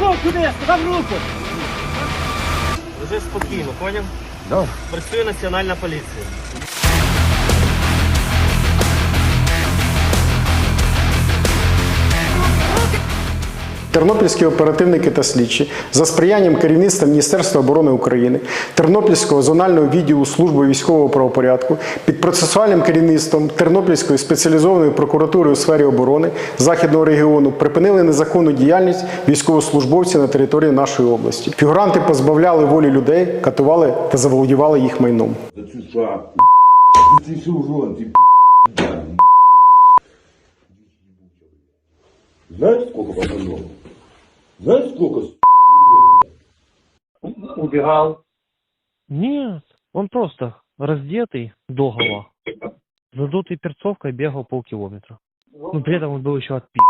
Руку куди? Сказав руку. Вже спокійно, поняв? Да. Працює національна поліція. Тернопільські оперативники та слідчі за сприянням керівництва Міністерства оборони України, Тернопільського зонального відділу служби військового правопорядку під процесуальним керівництвом Тернопільської спеціалізованої прокуратури у сфері оборони Західного регіону припинили незаконну діяльність військовослужбовців на території нашої області. Фігуранти позбавляли волі людей, катували та заволодівали їх майном. За цю шапку. Сколько с***? Убігав. Нет, он просто раздетый догола, задутой перцовкой бегал полкилометра. Но при этом он был еще отпи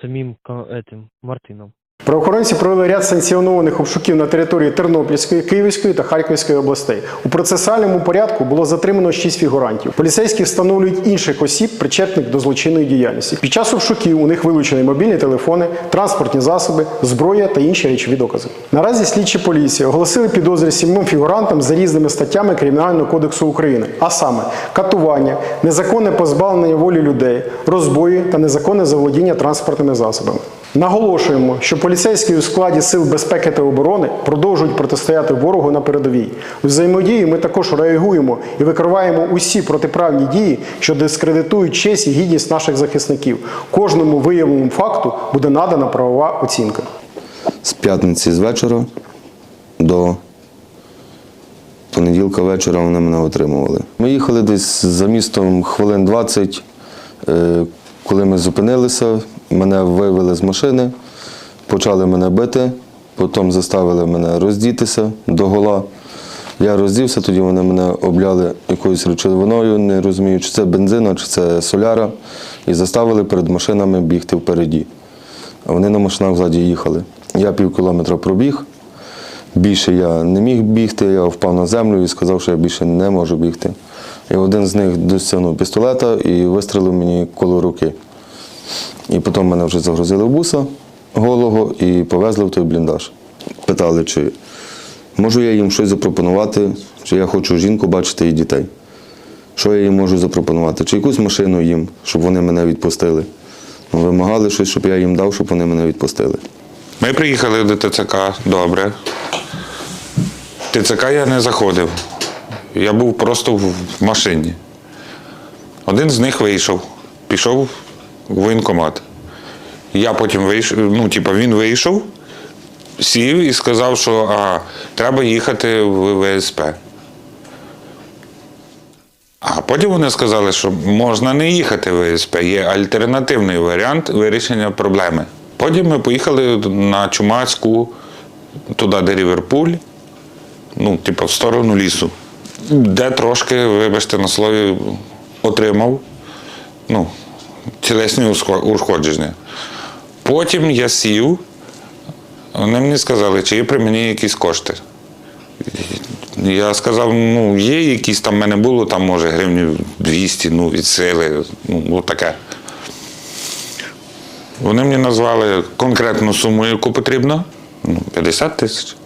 самим этим Мартином. Правоохоронці провели ряд санкціонованих обшуків на території Тернопільської, Київської та Харківської областей. У процесуальному порядку було затримано шість фігурантів. Поліцейські встановлюють інших осіб, причетних до злочинної діяльності. Під час обшуків у них вилучені мобільні телефони, транспортні засоби, зброя та інші речові докази. Наразі слідчі поліції оголосили підозри сімом фігурантам за різними статтями Кримінального кодексу України, а саме катування, незаконне позбавлення волі людей, розбої та незаконне заволодіння транспортними засобами. Наголошуємо, що поліцейські у складі сил безпеки та оборони продовжують протистояти ворогу на передовій. У взаємодії ми також реагуємо і викриваємо усі протиправні дії, що дискредитують честь і гідність наших захисників. Кожному виявленому факту буде надана правова оцінка. з п'ятниці з вечора до понеділка вечора вони мене отримували. Ми їхали десь за містом хвилин 20. Е, Коли ми зупинилися, мене вивели з машини, почали мене бити, потім заставили мене роздітися до гола. Я роздівся, тоді вони мене обляли якоюсь речовиною, не розумію, чи це бензина, чи це соляра, і заставили перед машинами бігти впереді. А вони на машинах ззаді їхали. Я пів кілометра пробіг. Більше я не міг бігти, я впав на землю і сказав, що я більше не можу бігти. І один з них досягнув пістолета і вистрелив мені коло руки. І потім мене вже загрузили в буса голого і повезли в той бліндаж. Питали, чи можу я їм щось запропонувати, чи я хочу жінку бачити і дітей. Що я їм можу запропонувати? Чи якусь машину їм, щоб вони мене відпустили. Ну, Вимагали щось, щоб я їм дав, щоб вони мене відпустили. Ми приїхали до ТЦК, добре. ТЦК я не заходив. Я був просто в машині. Один з них вийшов, пішов воєнкомат. Я потім вийшов, ну, типу, він вийшов, сів і сказав, що а, треба їхати в ВСП. А потім вони сказали, що можна не їхати в ВСП, є альтернативний варіант вирішення проблеми. Потім ми поїхали на Чумацьку, туди, де Ріверпуль, ну, типу, в сторону лісу, де трошки, вибачте на слові, отримав ну, тілесні ушкодження. Потім я сів, вони мені сказали, чи є при мені якісь кошти. Я сказав, ну, є якісь там в мене було, там може гривнів 200, ну, від сили, ну, от таке. Вони мені назвали конкретну суму, яку потрібно, ну, 50 тисяч.